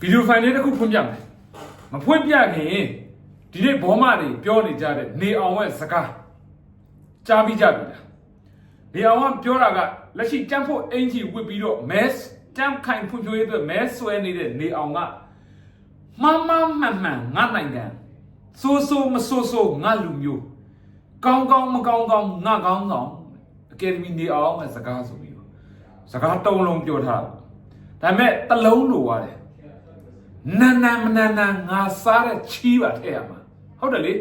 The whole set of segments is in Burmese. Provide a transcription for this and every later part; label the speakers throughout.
Speaker 1: ဗီဒီယိုဖိုင်လေးတစ်ခုဖွင့်ပြမယ်မဖွင့်ပြခင်ဒီနေ့ဘောမတွေပြောနေကြတဲ့နေအောင်ရဲ့စကားကြားပြီးကြပြီလားနေအောင်ကပြောတာကလက်ရှိတမ်ဖို့အင်ဂျီဝစ်ပြီးတော့ mass တမ်ခိုင်ဖွံ့ဖြိုးရေးအတွက် mass ဆွဲနေတဲ့နေအောင်ကမှန်မှန်မှန်မှန်ငါနိုင်ငံဆိုးဆိုးမဆိုးဆိုးငါလူမျိုးကောင်းကောင်းမကောင်းကောင်းငါကောင်းဆောင်အကယ်ဒမီနေအောင်ရဲ့စကားဆိုပြီးတော့စကားတုံးလုံးပြောထားတာဒါပေမဲ့တစ်လုံးလိုရတယ် နန်နန်မနန်နန်ငါစားတဲ့ချီးပါထဲရမှာဟုတ်တယ်လေ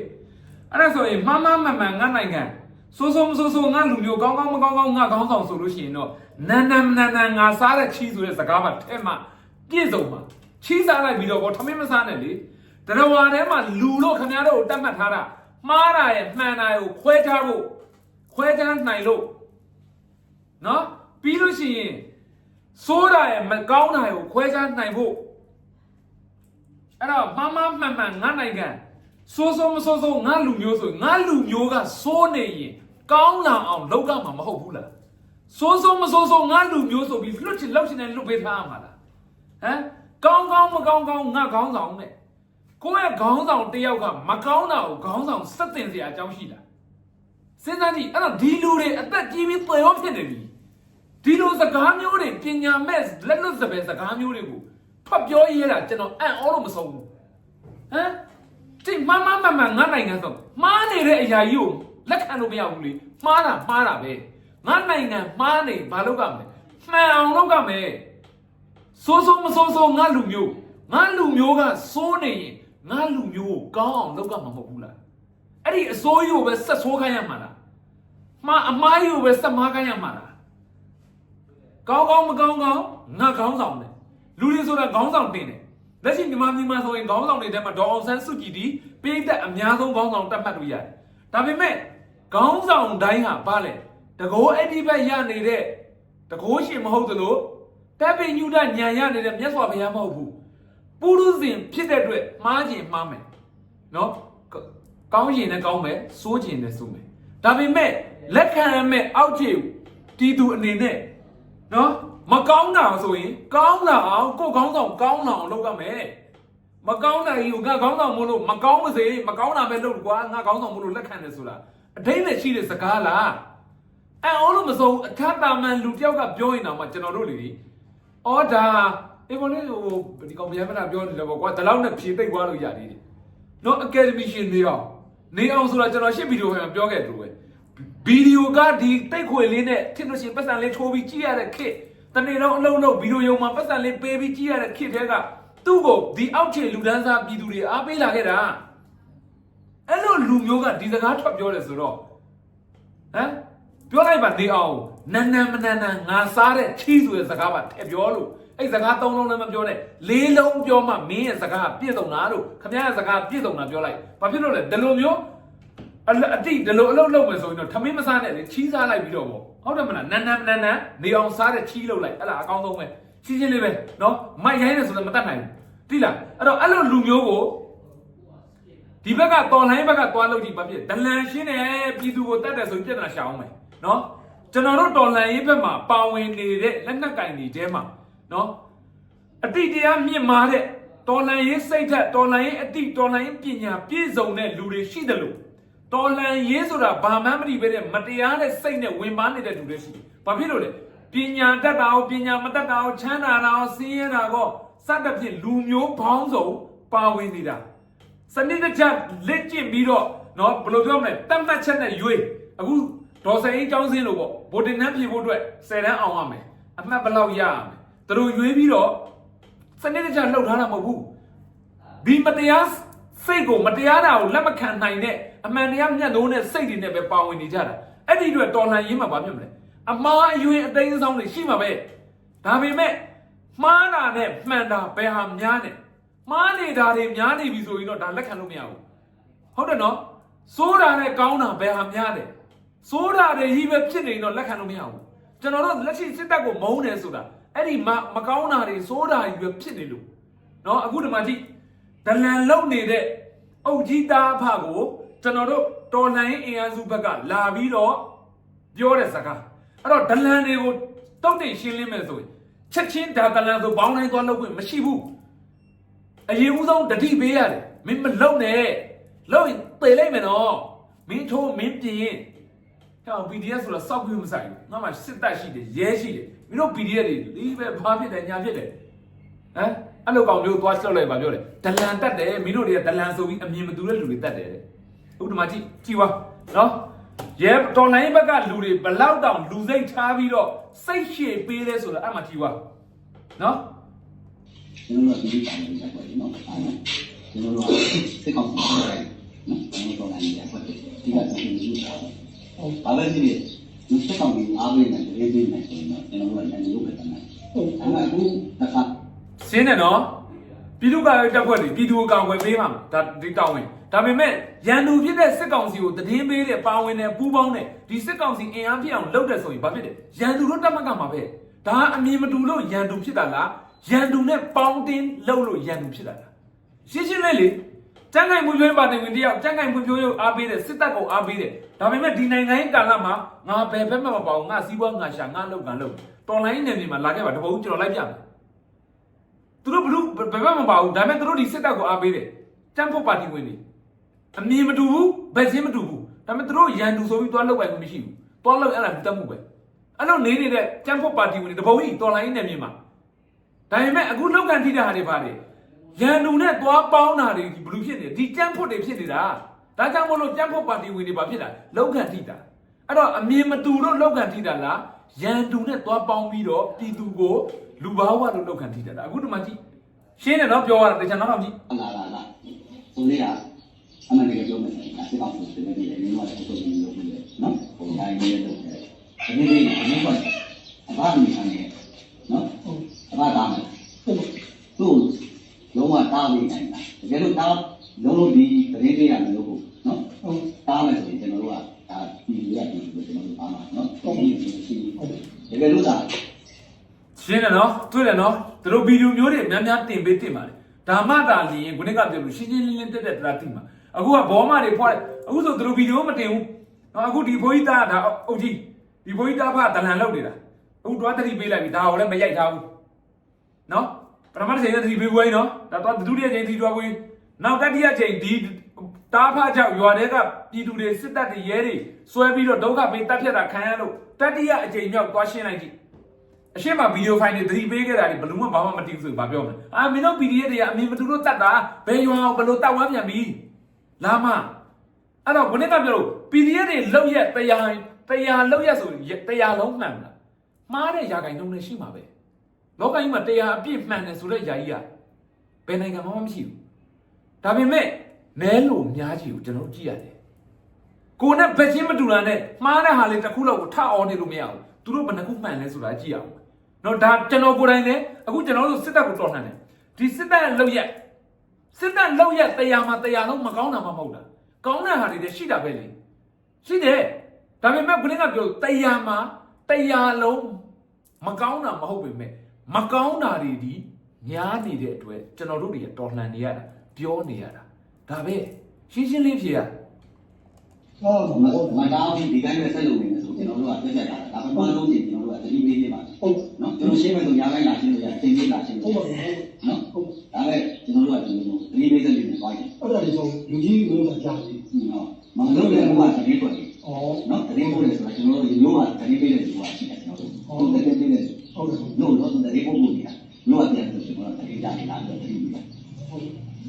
Speaker 1: အဲ့ဒါဆိုရင်မမမမှန်ငါနိုင်ငံစိုးစိုးမစိုးစိုးငါလူမျိုးကောင်းကောင်းမကောင်းကောင်းငါကောင်းဆောင်ဆိုလို့ရှိရင်တော့နန်နန်မနန်နန်ငါစားတဲ့ချီးဆိုတဲ့စကားမှာထဲမှာပြည့်စုံမှာချီးစားလိုက်ပြီးတော့ဘောထမင်းမစားနဲ့လေတရဝါထဲမှာလူလို့ခင်ဗျားတို့ကိုတတ်မှတ်ထားတာမှားတာရဲ့မှန်တာရဲ့ကိုခွဲခြားဖို့ခွဲခြားနိုင်လို့နော်ပြီးလို့ရှိရင်စိုးတာရဲ့မကောင်းတာရဲ့ကိုခွဲခြားနိုင်ဖို့ အဲ့တော့မမမှန်မှန်ငါနိုင်ငံစိုးစိုးမစိုးစိုးငါလူမျိုးဆိုငါလူမျိုးကစိုးနေရင်ကောင်းလာအောင်လောက်ကမှာမဟုတ်ဘူးလားစိုးစိုးမစိုးစိုးငါလူမျိုးဆိုပြီးလွတ်ချင်လောက်ချင်တယ်လွတ်ပေးထားရမှာလားဟမ်ကောင်းကောင်းမကောင်းကောင်းငါခေါင်းဆောင်နဲ့ကိုယ့်ရဲ့ခေါင်းဆောင်တယောက်ကမကောင်းတာကိုခေါင်းဆောင်စက်တင်စရာအကြောင်းရှိတာစဉ်းစားကြည့်အဲ့တော့ဒီလူတွေအသက်ကြီးပြီးသေရောဖြစ်နေပြီဒီလိုစကားမျိုးတွေပညာမဲ့လက်လွတ်စပယ်စကားမျိုးတွေကို ထွက်ပြောရတာကျွန်တော်အံ့ဩလို့မဆုံးဘူးဟမ်တိမမမမငါနိုင်ငံဆိုမှားနေတဲ့အရာကြီးကိုလက်ခံလို့မရဘူးလေမှားတာမှားတာပဲငါနိုင်ငံမှားနေဘာလုပ်ရမလဲမှန်အောင်လုပ်ရမယ်စိုးစိုးမစိုးစိုးငါလူမျိုးငါလူမျိုးကစိုးနေရင်ငါလူမျိုးကိုကောင်းအောင်လုပ်ရမှာမဟုတ်ဘူးလားအဲ့ဒီအစိုးရကိုပဲဆက်ဆိုးခိုင်းရမှာလားမှားအမားကြီးကိုပဲဆက်မားခိုင်းရမှာလားကောင်းကောင်းမကောင်းကောင်းငါကောင်းဆောင်တယ် လူတွေဆိုတာကောင်းဆောင်တင်တယ်လက်ရှိမြန်မာပြည်မှာဆိုရင်ခေါင်းဆောင်တွေထဲမှာဒေါ်အောင်ဆန်းစုကြည်ဒီပြည်သက်အများဆုံးခေါင်းဆောင်တက်မှတ်လို့ရတယ်။ဒါပေမဲ့ခေါင်းဆောင်တိုင်းဟာဘာလဲတကောအဲ့ဒီဘက်ရနေတဲ့တကောရှင်မဟုတ်သလိုတပ်ပိညုဒညံရနေတဲ့မြတ်စွာဘုရားမဟုတ်ဘူး။ပုရုဇဉ်ဖြစ်တဲ့အတွက်မှားခြင်းမှားမယ်။နော်ကကောင်းရင်လည်းကောင်းမယ်စိုးခြင်းလည်းစိုးမယ်။ဒါပေမဲ့လက်ခံရမယ့်အောက်ခြေတီးသူအနေနဲ့ နော်မကောင်းတာဆိုရင်ကောင်းတာအောင်ကိုယ်ကောင်းဆောင်ကောင်းတာအောင်လုပ်ရမယ်မကောင်းတာကြီးကိုငါကောင်းဆောင်မို့လို့မကောင်းမစေမကောင်းတာပဲလုပ်ကွာငါကောင်းဆောင်မို့လို့လက်ခံတယ်ဆိုတာအတိတ်နဲ့ရှိတဲ့စကားလားအဲအောလို့မစုံအခါတာမန်လူတယောက်ကပြောရင်တော့မှကျွန်တော်တို့လေအော်ဒါအေးဘောလေးဟိုဒီကောင်ဗျာမနာပြောနေတယ်ပေါ့ကွာဒီလောက်နဲ့ဖြေသိပ်သွားလို့ရသေးတယ်နော်အကယ်ဒမီရှင်နေအောင်နေအောင်ဆိုတာကျွန်တော်ရှစ်ဗီဒီယိုမှာပြောခဲ့တယ်လို့ပဲ ဗီဒီယိုကဒီတိတ်ခွေလေးနဲ့ထင်လို့ရှိရင်ပတ်စံလေးထိုးပြီးကြည့်ရတဲ့ခေတ်တနေ့တော့အလုံးလုံးဗီဒီယိုရုံမှာပတ်စံလေးပေးပြီးကြည့်ရတဲ့ခေတ်တဲကသူ့ကိုဒီအောက်ခြေလူဒန်းစားပြည်သူတွေအားပေးလာခဲ့တာအဲ့လိုလူမျိုးကဒီစကားထွက်ပြောတယ်ဆိုတော့ဟမ်ပြောလိုက်ပါနေအောင်နန်းနန်းမနန်းနန်းငါစားတဲ့ချီးဆိုတဲ့စကားပါထည့်ပြောလို့အဲ့စကားသုံးလုံးလည်းမပြောနဲ့လေးလုံးပြောမှမင်းရဲ့စကားပြည့်စုံတာလို့ခမရရဲ့စကားပြည့်စုံတာပြောလိုက်ဘာဖြစ်လို့လဲဒီလိုမျိုး အလအတိဒီလိုအလုပ်လုပ်မယ်ဆိုရင်တော့ထမင်းမစားနဲ့လေချီးစားလိုက်ပြီးတော့ပေါ့ဟုတ်တယ်မလားနန်းနန်းနန်းနန်းနေအောင်စားတဲ့ချီးလုပ်လိုက်အဲ့ဒါအကောင်းဆုံးပဲချီးချင်းလေးပဲနော်မိုက်ရိုင်းနေဆိုတော့မတတ်နိုင်ဘူးတိလားအဲ့တော့အဲ့လိုလူမျိုးကိုဒီဘက်ကတော်လိုင်းဘက်ကသွားလို့ဒီဘာဖြစ်ဒလန်ရှင်းတယ်ပြည်သူကိုတတ်တယ်ဆိုပြဿနာရှာအောင်မယ်နော်ကျွန်တော်တို့တော်လန်ရေးဘက်မှာပါဝင်နေတဲ့လက်နက်ကင်တွေတဲမှာနော်အတိတရားမြင့်မာတဲ့တော်လန်ရေးစိတ်ဓာတ်တော်လန်ရေးအတိတော်လန်ရေးပညာပြည့်စုံတဲ့လူတွေရှိတယ်လို့ တော်လန်ရေးဆိုတာဘာမှမသိပဲတဲ့မတရားတဲ့စိတ်နဲ့ဝင်ပါနေတဲ့လူတွေရှိတယ်။ဘာဖြစ်လို့လဲပညာတတ်တာကိုပညာမတတ်တာကိုချမ်းသာတာကိုစင်းရဲတာကိုစသဖြင့်လူမျိုးပေါင်းစုံပါဝင်နေတာစနစ်တကျလက်ကျင့်ပြီးတော့နော်ဘယ်လိုပြောမလဲတတ်မှတ်ချက်နဲ့ရွေးအခုဒေါ်စအိန်းကျောင်းစင်းလို့ပေါ့ဗိုလ်တင်နှန်းဖြေဖို့အတွက်10တန်းအောင်ရမယ်အမှတ်ဘယ်လောက်ရရမယ်သူတို့ရွေးပြီးတော့စနစ်တကျလှုပ်ထားတာမဟုတ်ဘူးဒီမတရားစိတ်ကိုမတရားတာကိုလက်မခံနိုင်တဲ့ အမှန်တရားမျက်နှိုးနဲ့စိတ်တွေနဲ့ပဲပါဝင်နေကြတာအဲ့ဒီအတွက်တော်လှန်ရေးမှာဘာဖြစ်မလဲအမားအယွင်အသိမ်းဆောင်တွေရှိမှာပဲဒါပေမဲ့မှားတာနဲ့မှန်တာဘယ်ဟာများနဲ့မှားနေတာတွေများနေပြီဆိုရင်တော့ဒါလက်ခံလို့မရဘူးဟုတ်တယ်နော်စိုးတာနဲ့ကောင်းတာဘယ်ဟာများတယ်စိုးတာတွေကြီးပဲဖြစ်နေရင်တော့လက်ခံလို့မရဘူးကျွန်တော်တို့လက်ရှိစစ်တပ်ကိုမုန်းတယ်ဆိုတာအဲ့ဒီမမကောင်းတာတွေစိုးတာကြီးပဲဖြစ်နေလို့နော်အခုဒီမှာကြည့်ဒလန်လုံနေတဲ့အုတ်ကြီးသားအဖကို ကျွန်တော်တို့တော်လှန်ရေးအင်အားစုဘက်ကလာပြီးတော့ပြောတဲ့စကားအဲ့တော့ဒလန်တွေကိုတုတ်တင်ရှင်းလင်းမယ်ဆိုရင်ချက်ချင်းဒါဒလန်ဆိုဘောင်းတိုင်းသွားလုပ်ခွင့်မရှိဘူးအရင်ဦးဆုံးတတိပေးရတယ်မင်းမလုံနဲ့လုံရင်သေလိုက်မယ်နော်မင်းထိုးမင်းပြင်းဟော PDF ဆိုတာစောက်ပြီးမဆိုင်ဘူးငါမှစစ်တပ်ရှိတယ်ရဲရှိတယ်မင်းတို့ PDF တွေဒီပဲဘာဖြစ်တယ်ညာဖြစ်တယ်ဟမ်အဲ့လိုကောင်မျိုးသွားချက်လိုက်ပါပြောတယ်ဒလန်တက်တယ်မင်းတို့တွေကဒလန်ဆိုပြီးအမြင်မတူတဲ့လူတွေတက်တယ်တဲ့ ဥဒ္ဓမာကြည့်ကြည့်ပါနော်ရဲတော်လိုင်းဘက်ကလူတွေဘလောက်တောင်လူစိတ်ထားပြီးတော့စိတ်ရှည်ပေးလဲဆိုတာအဲ့မှာကြည့်ပါနော်
Speaker 2: ကျွန်တော်တို့ဒီလိုပါတယ်ပေါ့နော်။အားလုံးကျွန်တော်တို့စိတ်ကောင်းပါတယ်နော်။ကျွန်တော်တို့လည်းရပါတယ်။ဒီကတည်းကယူတာ။ဟုတ်။ဘာပဲဖြစ်ဖြစ်ဒီစိတ်ကောင်းပြီးအားပေးနေတယ်လေးနေတယ်ဆိုတော့ကျွန်တော်တို့လည်းလည်းလုပ်ပဲတမ်း။ဟုတ်။အဲ့ဒါအခုတစ်ခါ
Speaker 1: ရှင်းတယ်နော် ပြည်သူ့ကာကွယ်တပ်ဖွဲ့တွေပြည်သူ့ကာကွယ်ပေးမှာဒါဒီတောင်းဝင်ဒါပေမဲ့ရန်သူဖြစ်တဲ့စစ်ကောင်စီကိုတည်င်းပေးတဲ့ပါဝင်တဲ့ပူးပေါင်းတဲ့ဒီစစ်ကောင်စီအင်အားဖြစ်အောင်လုပ်တယ်ဆိုရင်ဘာဖြစ်လဲရန်သူတို့တတ်မှတ်ကမှာပဲဒါအမြင်မတူလို့ရန်သူဖြစ်တာလားရန်သူနဲ့ပေါင်းတင်းလုပ်လို့ရန်သူဖြစ်တာလားရှင်းရှင်းလေးလေတန်းကိုင်မှုပြောပါတင်ဝင်တယောက်တန်းကိုင်မှုပြောရုပ်အားပေးတဲ့စစ်တပ်ကိုအားပေးတဲ့ဒါပေမဲ့ဒီနိုင်ငံရေးကာလမှာငါဘယ်ဘက်မှမပေါ့ငါစီးပွားငါရှာငါလုပ်ကန်လုပ်တော်လိုင်းနယ်မြေမှာလာခဲ့ပါတပုံကျွန်တော်လိုက်ပြမယ် သူတို့ဘလို့ဘယ်ဘက်မပါဘူးဒါပေမဲ့သူတို့ဒီစစ်တပ်ကိုအားပေးတယ်တမ်ဖို့ပါတီဝင်တွေအမြင်မတူဘူးဘယ်ချင်းမတူဘူးဒါပေမဲ့သူတို့ရန်သူဆိုပြီးသွားလောက်ပိုင်မှုမရှိဘူးသွားလောက်အဲ့ဒါတက်မှုပဲအဲ့တော့နေနေတဲ့တမ်ဖို့ပါတီဝင်တွေတပုံကြီးတော်လိုင်းနေမြင်မှာဒါပေမဲ့အခုလောက်ကန်ထိတဲ့ဟာတွေပါတယ်ရန်သူနဲ့သွားပေါင်းတာတွေဒီဘလူဖြစ်နေဒီတမ်ဖို့တွေဖြစ်နေတာဒါကြောင့်မလို့တမ်ဖို့ပါတီဝင်တွေပါဖြစ်တာလောက်ကန်ထိတာအဲ့တော့အမြင်မတူလို့လောက်ကန်ထိတာလားရန်သူနဲ့သွားပေါင်းပြီးတော့ပြည်သူကို လူဘာဝလို့လောက်ကန်ထိတာဒါအခုဒီမှာကြည့်ရှင်းတယ်နော်ပြောရတာတခြားနောက်တော့ကြည့်
Speaker 2: လာလာလာဆိုလေးကအမှန်တကယ်ပြောမယ်ဆိုရင်စိတ်ကောင်းပြီးတယ်ဒီလိုမျိုးတော့ပုံစံမျိုးလုပ်ပြီးနော်။ပုံစံမျိုးလုပ်တယ်။ဒီနေ့ဒီနေ့ကအဘမိဆန်နေနော်။အဘသားမယ်။သူ့လုံးဝတားပြီးနိုင်တာ။တကယ်လို့တားလုံးလုံးဒီတရင်လေးရမလို့နော်။ဟုတ်တားမယ်ဆိုရင်ကျွန်တော်တို့ကဒါဒီလိုရဒီလိုကျွန်တော်တို့ပါမှာနော်။ဟုတ်ပြီရှိတကယ်လို့သာ
Speaker 1: ရှင်း တယ်နော်တွေ့တယ်နော်သူတို့ဗီဒီယိုမျိုးတွေများများတင်ပေးတင်ပါလေဒါမှသာလျင်ခုနကပြောလို့ရှင်းရှင်းလင်းလင်းတက်တက်တာတိမှာအခုကဘောမတွေဖွားအခုဆိုသူတို့ဗီဒီယိုမတင်ဘူးနော်အခုဒီဘိုးကြီးသားဒါအုတ်ကြီးဒီဘိုးကြီးသားဖဒလန်လောက်နေတာအခုတွားတတိပေးလိုက်ပြီဒါကိုလည်းမရိုက်ထားဘူးနော်ပထမတစ်ချိန်ကတတိပေးဘူးနော်ဒါတော့ဒုတိယချိန်ဒီတွားဘူးနောက်တတိယချိန်ဒီတားဖကြောက်ရွာတွေကပြည်သူတွေစစ်တပ်တွေရဲတွေဆွဲပြီးတော့ဒုက္ခပေးတပ်ဖြတ်တာခံရလို့တတိယအချိန်မြောက်သွားရှင်းလိုက်ကြည့် အရှင်းမှာဗီဒီယိုဖိုင်တွေသတိပေးခဲ့တာဒီဘယ်လို့မှဘာမှမတည်ဘူးဆိုဘာပြောမလဲအာမင်းတို့ PDF တွေကအမြင်မတူလို့တတ်တာဘယ်ရွာအောင်ဘယ်လိုတတ်ဝမ်းပြန်ပြီလာမအဲ့တော့ခုနကပြောလို့ PDF တွေလောက်ရက်တရားတရားလောက်ရက်ဆိုတရားလုံးမှန်လားမှားတဲ့ຢာကိုင်လုံးနဲ့ရှိမှာပဲလောကကြီးမှာတရားအပြည့်မှန်တယ်ဆိုတဲ့ຢာကြီးကဘယ်နိုင်ငံမှမရှိဘူးဒါပေမဲ့နဲလို့များကြီးကိုကျွန်တော်ကြည့်ရတယ်ကိုနဲ့ဘက်ချင်းမတူတာနဲ့မှားတဲ့ဟာလေးတစ်ခုလောက်ကိုထအောင်နေလို့မရဘူးသူတို့ဘယ်နှခုမှန်လဲဆိုတာကြည့်အောင် နော်ဒါကျွန်တော်ကိုယ်တိုင်လည်းအခုကျွန်တော်တို့စစ်တပ်ကိုတော်လှန်တယ်ဒီစစ်တပ်ရဲ့လောက်ရက်စစ်တပ်လောက်ရက်တရားမှာတရားလုံးမကောင်းတာမှမဟုတ်တာကောင်းတဲ့ဟာတွေလည်းရှိတာပဲလေရှိတယ်ဒါပေမဲ့ဘုရင်ကပြောတရားမှာတရားလုံးမကောင်းတာမဟုတ်ပေမဲ့မကောင်းတာတွေဒီညားနေတဲ့အတွက်ကျွန်တော်တို့တွေကတော်လှန်နေရတာပြောနေရတာဒါပဲရှင်းရှင်းလေးဖြေရ
Speaker 3: ဟုတ်
Speaker 2: မ
Speaker 3: ဟုတ်
Speaker 2: မတောင်းဒီတိုင်းပဲဆက်လုပ်နေတယ်ဆိုကျွန်တော်တို့ကတက်တက်တာဒါပေမဲ့လုံးချင်းကျွန်တော်တို့ကတတိပေး နေပါ
Speaker 3: ဟုတ်
Speaker 2: နော်ကျွန်တော်ရှင်းမယ်ဆိုညာတိုင်းလာရှင်းလို့ရတယ်ချိန်ကြီးလာရှင်း
Speaker 3: ဟုတ်
Speaker 2: လို့
Speaker 3: ပါ
Speaker 2: ရ
Speaker 3: ဘူး
Speaker 2: နော်
Speaker 3: ဟုတ်
Speaker 2: ဒါပဲကျွန်တော်တို့ကဒီလိုတတိပေးဆက်ပြီးနေသွားတယ်
Speaker 3: အဲ့ဒါလေးဆိုလူကြီးမျိုးကကြားပြီ
Speaker 2: နော်မလို့လည်းဘုရားတတိပေးတယ်
Speaker 3: ဩ
Speaker 2: နော်တတိပို့တယ်ဆိုတာကျွန်တော်တို့ဒီမျိုးကတတိပေးတဲ့လူကရှိတယ်ကျွန်တော်တို့ဟုတ်တယ်တတိပေးတယ်
Speaker 3: ဟုတ်တယ်
Speaker 2: လို့တော့တတိပို့ဖို့နေတာလို့ကပြန်ဆိုကျွန်တော်တို့တတိကြနေတာတတိပေးတယ်
Speaker 3: ဟုတ်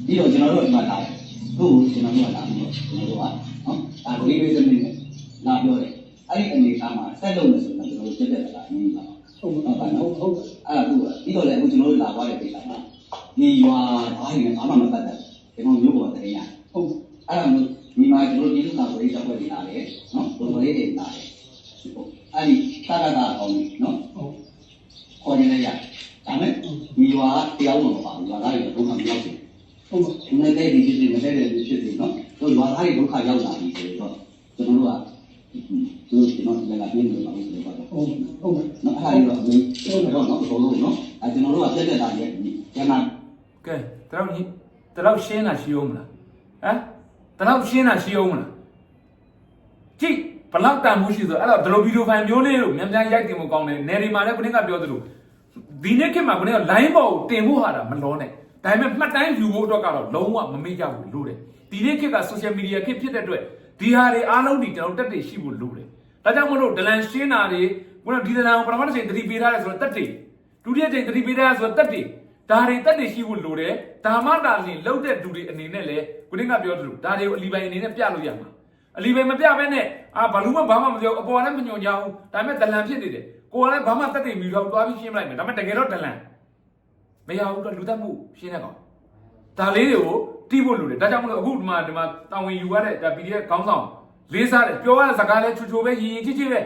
Speaker 2: ပြီးတော့ကျွန်တော်တို့ဒီမှာလာတယ်သူ့ကိုကျွန်တော်တို့ကလာပြီးတော့ကျွန်တော်တို့ကနော်ဒါတတိပေးစနစ်နဲ့လာပြောတယ်အဲ့ဒီအနေအထားမှာဆက်လုပ်မယ်ဆိုတော့ကျွန်တော်တို့တက်တက်လာနေပါ
Speaker 3: ဟုတ်ဟုတ်ဟုတ်
Speaker 2: အဲ့ဒါသူကပြီးတော့လည်းအခုကျွန်တော်တို့လာသွားတဲ့ကိစ္စမှာဒီရွာဘာတွေဘာမှမပတ်သက်ကျွန်တော်မျိုးပေါ်တည်းရ
Speaker 3: ဟုတ်
Speaker 2: အဲ့ဒါမျိုးဒီမှာကျွန်တော်ဒီလူကကိုရေးချက်ပွဲနေလာတယ်နော်ဘုံလေးတွေလာတယ်အဲ့ဒီသာရတာအောင်နော်
Speaker 3: ဟုတ်
Speaker 2: ခေါ်နေလိုက်ရဒါမဲ့ဒီရွာတရားဝင်မပါဘူးရွာသားတွေဒုက္ခမရောက်ဘူး
Speaker 3: ဟုတ်
Speaker 2: ဒီနေ့တည်းဒီဖြစ်နေတယ်တဲ့ဖြစ်နေနော်တို့ရွာသားတွေဒုက္ခရောက်လာပြီဆိုတော့ကျွန်တော်တို့ကသူကျွန်တော်လည်းလာပြင်းနေပါလို့ဆိုတော့
Speaker 3: ဟုတ်ဟုတ်
Speaker 2: နော်အဲ့ဒါကြီးတော့တော့နော်ဘုံလို့နော်အဲကျွန်တော်တို့ကပြက်ပြက်သားရဲ့ကျန်တာ
Speaker 1: ကဲတလောက်ကြီးတလောက်ရှင်းတာရှိအောင်မလားဟမ်တလောက်ရှင်းတာရှိအောင်မလားကြည့်ဘလောက်တန်မှုရှိဆိုအဲ့တော့ဒလိုဗီဒီယိုဖိုင်မျိုးလေးလို့မြန်မြန်ရိုက်တင်ဖို့ကောင်းတယ်နယ်ဒီမှာလည်းခုနကပြောသလိုဒီနေ့ခေတ်မှာခုနက line ပေါ်ကိုတင်ဖို့ဟာတာမလောနဲ့ဒါပေမဲ့မှတ်တိုင်းယူဖို့အတွက်ကတော့လုံးဝမမေ့ကြဘူးလို့တယ်ဒီနေ့ခေတ်က social media ခေတ်ဖြစ်တဲ့အတွက်ဒီဟာတွေအားလုံးဒီကျွန်တော်တက်တွေရှိဖို့လို့တယ် ဒါကြောင့်မလို့ဒလန်ရှင်းတာတွေခုနဒီဒလန်ကိုပထမတစ်ချိန်သတိပေးထားတယ်ဆိုတော့တက်တွေဒုတိယချိန်သတိပေးထားတယ်ဆိုတော့တက်တွေဒါတွေတက်တွေရှိဖို့လိုတယ်ဒါမှတာလင်လှုပ်တဲ့သူတွေအနေနဲ့လည်းခုနကပြောသလိုဒါတွေကိုအလီပိုင်အနေနဲ့ပြလို့ရမှာအလီပိုင်မပြဘဲနဲ့အာဘလူးမဘာမှမပြောအပေါ်လည်းမညွန်ကြဘူးဒါပေမဲ့ဒလန်ဖြစ်နေတယ်ကိုကလည်းဘာမှတက်တွေမီတော့တွားပြီးရှင်းပလိုက်မယ်ဒါပေမဲ့တကယ်တော့ဒလန်မရဘူးတော့လူသက်မှုရှင်းတဲ့ကောင်ဒါလေးတွေကိုတီးဖို့လူတယ်ဒါကြောင့်မလို့အခုဒီမှာဒီမှာတာဝန်ယူရတဲ့ဒါ PDF ခေါင်းဆောင် လေးစားတယ်ပြောရတဲ့စကားလဲချူချူပဲရင်ရင်ချစ်ချစ်ပဲ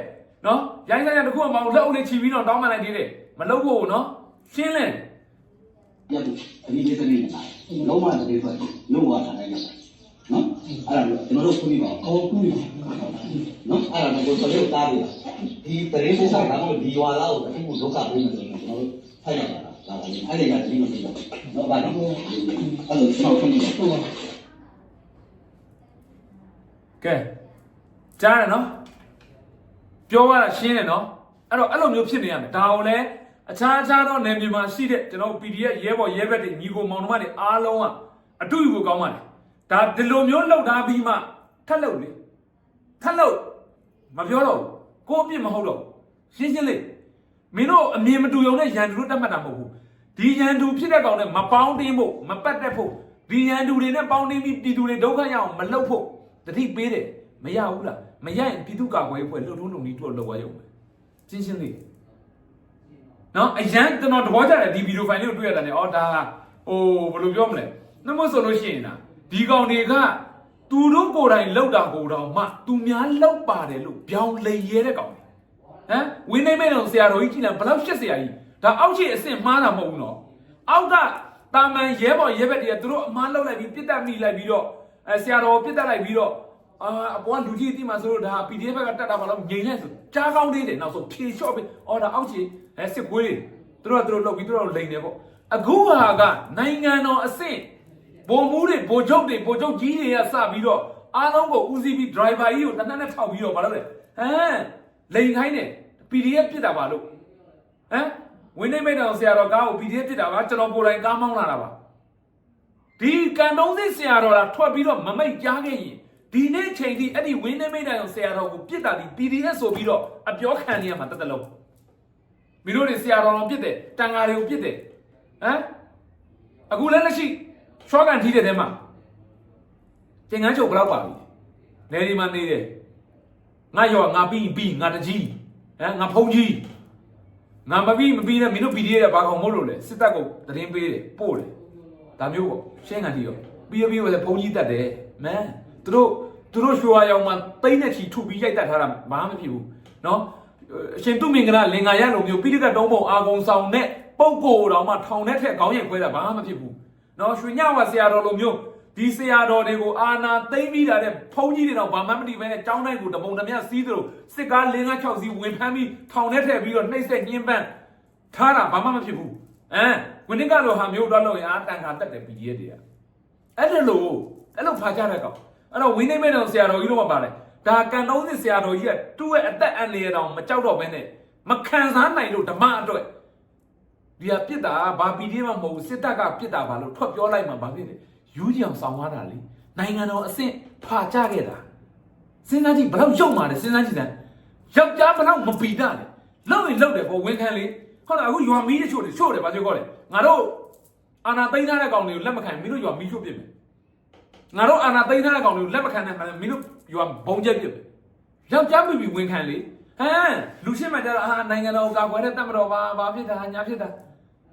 Speaker 1: နော်ရိုင်းဆိုင်ရတစ်ခုမှမအောင်လှုပ်လေးချီပြီးတော့တောင်းမှလိုက်သေးတယ်မလှုပ်ဖို့နော်ရှင်းလဲ
Speaker 2: ရတူအနည်းလေးလေးလာလုံးဝတည်းဆိုလုံးဝထားလိုက်ရနော်အဲ့ဒါကျွန်တော်တို့ခုပြီးပါ
Speaker 3: အော်ကူရ
Speaker 2: နော်အဲ့ဒါကိုဆိုလို့တားပြီဒီတရင်စစ်ဆောင်ကတော့ဒီဝါလာကိုအခုဒုက္ခပေးမယ်ဆိုတော့ကျွန်တော်တို့ဖိုက်ရတာဒါပါလေအဲ့ဒီကတည်းကပြီးတော့နော်ဘာလို့အဲ့လိုကျွန်တော်ခုပြီးတော့
Speaker 3: ဟုတ်ပါ
Speaker 1: ကဲ ကြားတယ်နော်ပြောရတာရှင်းတယ်နော်အဲ့တော့အဲ့လိုမျိုးဖြစ်နေရမယ်ဒါကိုလည်းအခြားအခြားသောနယ်မြေမှာရှိတဲ့ကျွန်တော် PDF ရဲဘော်ရဲဘက်တွေညီကိုမောင်နှမတွေအားလုံးကအတူယူကိုကောင်းပါလေဒါဒီလိုမျိုးလှုပ်ထားပြီးမှထက်လှုပ်လေထက်လို့မပြောတော့ဘူးကိုအပြစ်မဟုတ်တော့ဘူးရှင်းရှင်းလေးမင်းတို့အမြင်မတူရုံနဲ့ရန်သူတို့တတ်မှတ်တာမဟုတ်ဘူးဒီရန်သူဖြစ်တဲ့ကောင်နဲ့မပေါင်းတင်းဖို့မပတ်သက်ဖို့ဒီရန်သူတွေနဲ့ပေါင်းတင်းပြီးပြည်သူတွေဒုက္ခရအောင်မလုပ်ဖို့တတိပေးတယ်မရဘူးလား မရရင်ပြည်သူ့ကာကွယ်ရေးအဖွဲ့လှုပ်ထုံးလုံကြီးတို့လောက်ရရုံပဲရှင်းရှင်းလေးနော်အရန်ကျွန်တော်တဘောကြတယ်ဒီဗီဒီယိုဖိုင်လေးကိုတွေ့ရတာနဲ့အော်ဒါဟိုဘယ်လိုပြောမလဲနှမဆိုလို့ရှိရင်လားဒီကောင်တွေကသူတို့ကိုယ်တိုင်လောက်တာကိုယ်တော်မှသူများလောက်ပါတယ်လို့ပြောင်းလေရဲတဲ့ကောင်တွေဟမ်ဝင်းနေမဲတော်ဆရာတော်ကြီးကြည်လာဘယ်လောက်ရှက်ဆရာကြီးဒါအောက်ခြေအစ်စ်မှားတာမဟုတ်ဘူးနော်အောက်ကတာမန်ရဲဘော်ရဲဘက်တွေကသူတို့အမှားလောက်လိုက်ပြီးပြစ်တက်မိလိုက်ပြီးတော့အဲဆရာတော်ကိုပြစ်တက်လိုက်ပြီးတော့ အာအပေါ်ကလူကြီးအတိမှဆိုတော့ဒါ PDF ဘက်ကတက်တာဘာလို့ငြိမ်လဲဆိုကြားကောင်းသေးတယ်နောက်ဆုံးဖြေလျှော့ပြီးအော်ဒါအောက်ခြေအဲစစ်ကွေးတွေသူတို့ကသူတို့လောက်ပြီးသူတို့လိန်တယ်ပေါ့အခုဟာကနိုင်ငံတော်အဆင့်ဘုံမူးတွေဘိုလ်ချုပ်တွေဘိုလ်ချုပ်ကြီးတွေကစပြီးတော့အားလုံးကိုဦးစီးပြီး driver ကြီးကိုတနက်နဲ့ထောက်ပြီးတော့ဘာလို့လဲဟမ်လိန်ခိုင်းတယ် PDF ပြစ်တာပါလို့ဟမ်ဝင်းနေမိတ်တော်ဆရာတော်ကားကို PDF ပြစ်တာပါကျွန်တော်ကိုယ်တိုင်ကားမောင်းလာတာပါဒီကန်တုံးစစ်ဆရာတော်လာထွက်ပြီးတော့မမိတ်ကြားခဲ့ရင် ဒီနေ့ချိန်ထိအဲ့ဒီဝင်းနေမိတ်တိုင်အောင်ဆရာတော်ကိုပြစ်တာဒီ PDF ဆိုပြီးတော့အပြောခံနေရမှာတသက်လုံးမင်းတို့တွေဆရာတော်တော်ပြစ်တယ်တန်ဃာတွေကိုပြစ်တယ်ဟမ်အခုလည်းလက်ရှိရှော့ကန်ထီးတဲ့တဲမှာသင်္ကန်းချုပ်ဘယ်လောက်ပါပြီနေဒီမှာနေတယ်ငါရောငါပြီးပြီးငါတကြီးဟမ်ငါဖုံးကြီးငါမပြီးမပြီးနဲ့မင်းတို့ PDF ကဘာကောင်မဟုတ်လို့လဲစစ်တပ်ကိုသတင်းပေးတယ်ပို့တယ်ဒါမျိုးပေါ့ရှင်းကန်တီရောပြီးရပြီးတော့လည်းဘုံကြီးတက်တယ်မန် သူတို့သူတို့ရွှေဝါရောင်မှာတိမ့်နဲ့ချီထုပြီးရိုက်တက်ထားတာဘာမှမဖြစ်ဘူးเนาะအရှင်သူမင်္ဂလာလင်္ကာရလိုမျိုးပိဋကတ်တုံးပုံအာကုံဆောင်နဲ့ပုပ်ကိုတော်မှထောင်ထဲထက်ခေါင်းရိုက်ခွဲတာဘာမှမဖြစ်ဘူးเนาะရွှေညဝဆရာတော်လိုမျိုးဒီဆရာတော်တွေကိုအာနာသိမ့်ပြီးတာတဲ့ဖုံးကြီးတွေတော့ဘာမှမတည်ပဲနဲ့ចောင်းတိုင်းကိုတပုံတမျှစီးသလိုစစ်ကားလင်းကား6စီးဝင်ဖမ်းပြီးထောင်ထဲထည့်ပြီးတော့နှိမ့်ဆက်ညှင်းပန်းထားတာဘာမှမဖြစ်ဘူးအမ်ဝိနည်းကလိုဟာမျိုးတော့လို့ရင်အာတန်ခါတက်တယ် PDF တွေကအဲ့ဒါလို့အဲ့လိုဖာကြတဲ့ကောင် အဲ့တော့ဝိနည်းမဲတော်ဆရာတော်ကြီးတို့ကပါတယ်ဒါကန်တုံးစစ်ဆရာတော်ကြီးကသူ့ရဲ့အသက်အန္တရာယ်တောင်မကြောက်တော့ဘဲနဲ့မခံစားနိုင်လို့ဓမ္မအတွက်ဒီဟာပြစ်တာဘာ PDF မှမဟုတ်ဘူးစစ်တပ်ကပြစ်တာပါလို့ထွက်ပြောလိုက်မှဘာဖြစ်လဲယူကြီးအောင်ဆောင်သွားတာလေနိုင်ငံတော်အဆင့်ဖာကြခဲ့တာစဉ်းစားကြည့်ဘယ်တော့ရုံမာတယ်စဉ်းစားကြည့်တယ်ယောက်ျားဘယ်တော့မပီတာလဲလောက်ရင်လောက်တယ်ပေါ့ဝန်ခံလေဟုတ်လားအခုရွာမီးတချို့တွေချို့တယ်ဘာပြောလဲငါတို့အာနာသိမ်းထားတဲ့ကောင်တွေကိုလက်မခံမင်းတို့ရွာမီးချို့ပြစ်မယ် ငါတို့အာနာသိမ်းထားတဲ့ကောင်တွေကိုလက်မခံနဲ့မင်းတို့ရွာဘုံကျက်ပြစ်မယ်ယောက်ျားမိပြီးဝန်ခံလေဟမ်လူရှင်းမှကြတော့အာနိုင်ငံတော်ကာကွယ်တဲ့တတ်မတော်ပါဘာဖြစ်တာညာဖြစ်တာ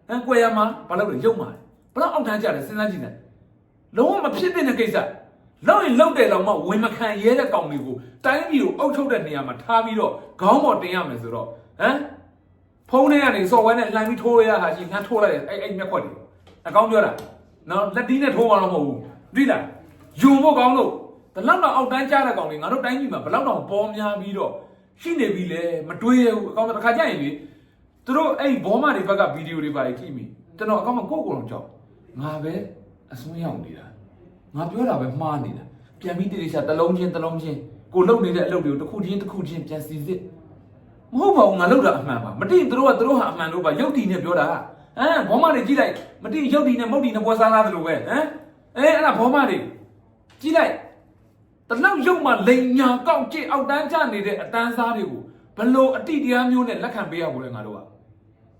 Speaker 1: ဟမ်ကွယ်ရမှာဘာလို့လဲရုံမာတယ်ဘယ်တော့အောက်ထမ်းကြတယ်စဉ်းစားကြည့်နေလုံးဝမဖြစ်တဲ့ကိစ္စလောက်ရင်လောက်တယ်တော့မှဝင်မခံရဲတဲ့ကောင်တွေကိုတိုင်းပြည်ကိုအုပ်ချုပ်တဲ့နေရာမှာထားပြီးတော့ခေါင်းပေါ်တင်ရမယ်ဆိုတော့ဟမ်ဖုန်းထဲကနေ software နဲ့လှမ်းပြီးထိုးရတာဟာကြီးငါထိုးလိုက်တယ်အဲ့အဲ့မျက်ခွက်တွေအကောင်းပြောတာနော်လက်တီးနဲ့ထိုးရတော့မဟုတ်ဘူးတွေ့လား ယူဖို့ကောင်းလို့ဘလောက်တော့အောက်တန်းကြားတဲ့ကောင်တွေငါတို့တိုင်းပြည်မှာဘလောက်တော့ပေါ်များပြီးတော့ရှိနေပြီလေမတွေးရဘူးအကောင်းတစ်ခါကြရင်လေသူတို့အဲ့ဘောမတွေဘက်ကဗီဒီယိုတွေပါကြည့်မိကျွန်တော်အကောင်းမကိုယ့်ကိုယ်တော့ကြောက်ငါပဲအစွန်းရောက်နေတာငါပြောတာပဲမှားနေတာပြန်ပြီးတိတိကျကျတစ်လုံးချင်းတစ်လုံးချင်းကိုလုံနေတဲ့အလုပ်တွေကိုတစ်ခုချင်းတစ်ခုချင်းပြန်စီစစ်မဟုတ်ပါဘူးငါလောက်တာအမှန်ပါမတိသူတို့ကသူတို့ဟာအမှန်လို့ပါရုပ်တည်နဲ့ပြောတာဟမ်ဘောမတွေကြည့်လိုက်မတိရုပ်ဒီနဲ့မုတ်ဒီနဲ့ပွဲစားလာသလိုပဲဟမ်အဲအဲ့ဒါဘောမတွေ ကြည့်လိုက်တလောက်ရုပ်မှလိန်ညာကောက်ကြည့်အောက်တန်းကျနေတဲ့အတန်းစားတွေကိုဘလို့အတိတရားမျိုးနဲ့လက်ခံပေးရဖို့လဲငါတို့က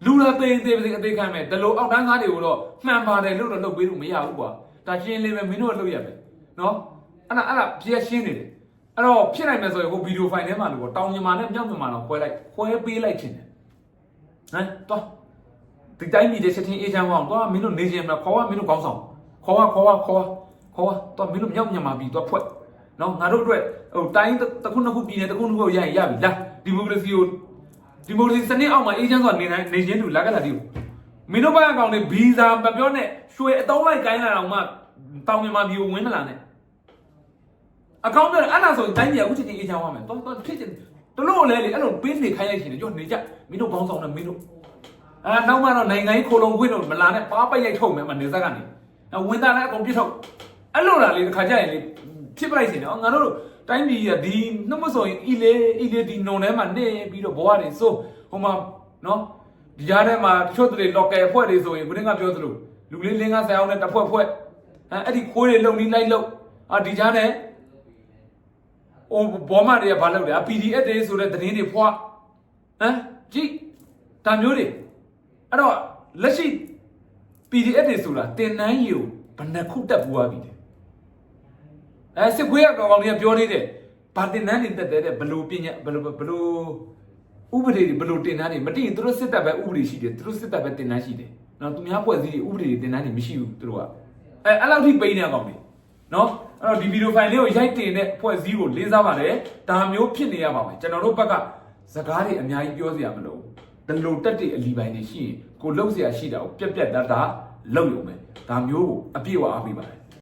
Speaker 1: လူလာသေးသေးသေးအသေးခံမဲ့ဒီလိုအောက်တန်းစားတွေကိုတော့မှန်ပါတယ်လို့တော့လုပ်ပေးလို့မရဘူးကွာဒါရှင်းလေးပဲမင်းတို့ကလုပ်ရမယ်နော်အဲ့ဒါအဲ့ဒါပြည့်ရှင်းနေတယ်အဲ့တော့ဖြစ်နိုင်မယ်ဆိုရင်ဟိုဗီဒီယိုဖိုင်ထဲမှာလို့တောင်မြန်မာနဲ့မြောက်မြန်မာတော့ခွဲလိုက်ခွဲပေးလိုက်ခြင်းတယ်ဟမ်တော့ဒီတိုင်းပြည်တဲ့ချက်ချင်းအေးချမ်းအောင်တော့မင်းတို့နေချင်းမှာခေါ်ရမင်းတို့ကောင်းဆောင်ခေါ်ရခေါ်ရခေါ်ရ ခေါ်ရတော့မင်းတို့မြောက်မြန်မာပြည်တော့ဖွဲ့နော်ငါတို့အတွက်ဟိုတိုင်းတစ်ခုနှစ်ခုပြည်နယ်တစ်ခုနှစ်ခုရရင်ရပြီလားဒီမိုကရေစီကိုဒီမိုကရေစီစနစ်အောက်မှာအေးချမ်းစွာနေနိုင်နေချင်းလူလာကလာဒီကိုမင်းတို့ဘက်အကောင်တွေဗီဇာမပြောနဲ့ရွှေအတုံးလိုက်ကိုင်းလာတော့မှတောင်မြန်မာပြည်ကိုဝင်မလာနဲ့အကောင့်ပြောအဲ့ဒါဆိုရင်တိုင်းပြည်ကအခုချက်ချင်းအေးချမ်းသွားမယ်တော့တော့ဖြစ်ချင်တို့လို့လဲလေအဲ့လိုပေးနေခိုင်းလိုက်ရှင်လေကြောနေကြမင်းတို့ဘောင်းဆောင်နဲ့မင်းတို့အာနောက်မှတော့နိုင်ငံရေးခိုလုံခွင့်တော့မလာနဲ့ပါပိတ်ရိုက်ထုတ်မယ်မနေဆက်ကနေအဲဝင်သားလည်းအကုန်ပြစ်ထုတ် အဲ့လိုလားလေတစ်ခါကြရင်လေဖြစ်ပလိုက်ရှင်နော်ငါတို့တိုင်းပြည်ကဒီနှမဆိုရင်အီလေအီလေဒီနုံထဲမှာနေပြီးတော့ဘဝတွေစိုးဟိုမှာနော်ဒီကြားထဲမှာတချို့တွေ local အဖွဲ့တွေဆိုရင်ခုနကပြောသလိုလူလေးလင်းကားဆိုင်အောင်နဲ့တစ်ဖွဲ့ဖွဲ့အဲအဲ့ဒီခိုးတွေလုံနီးလိုက်လုံအာဒီကြားနဲ့ဟိုဘောမတွေကဘာလုပ်လဲ PDF တွေဆိုတဲ့သတင်းတွေဖွာဟမ်ကြည့်ဒါမျိုးတွေအဲ့တော့လက်ရှိ PDF တွေဆိုတာတင်နန်းရီကိုဘယ်နှခုတက်ပူသွားပြီလဲ အဲစစ်ခွေးကကောင်ကောင်လေးကပြောသေးတယ်ဗာတင်နန်းနေတက်တယ်တဲ့ဘလို့ပြညာဘလို့ဘလို့ဥပဒေတွေဘလို့တင်နန်းနေမတင်သူတို့စစ်တပ်ပဲဥပဒေရှိတယ်သူတို့စစ်တပ်ပဲတင်နန်းရှိတယ်နော်သူများဖွဲ့စည်းတွေဥပဒေတွေတင်နန်းနေမရှိဘူးသူတို့ကအဲအဲ့လောက်ထိပိနေကောင်လေးနော်အဲ့တော့ဒီဗီဒီယိုဖိုင်လေးကိုရိုက်တင်တဲ့ဖွဲ့စည်းကိုလေးစားပါတယ်ဒါမျိုးဖြစ်နေရပါမယ်ကျွန်တော်တို့ဘက်ကစကားတွေအများကြီးပြောစရာမလိုဘူးတလူတက်တဲ့အလီပိုင်းတွေရှိရင်ကိုလှုပ်စရာရှိတာကိုပြက်ပြက်တတ်တာလှုပ်ရုံပဲဒါမျိုးကိုအပြည့်အဝအားပေးပါတယ်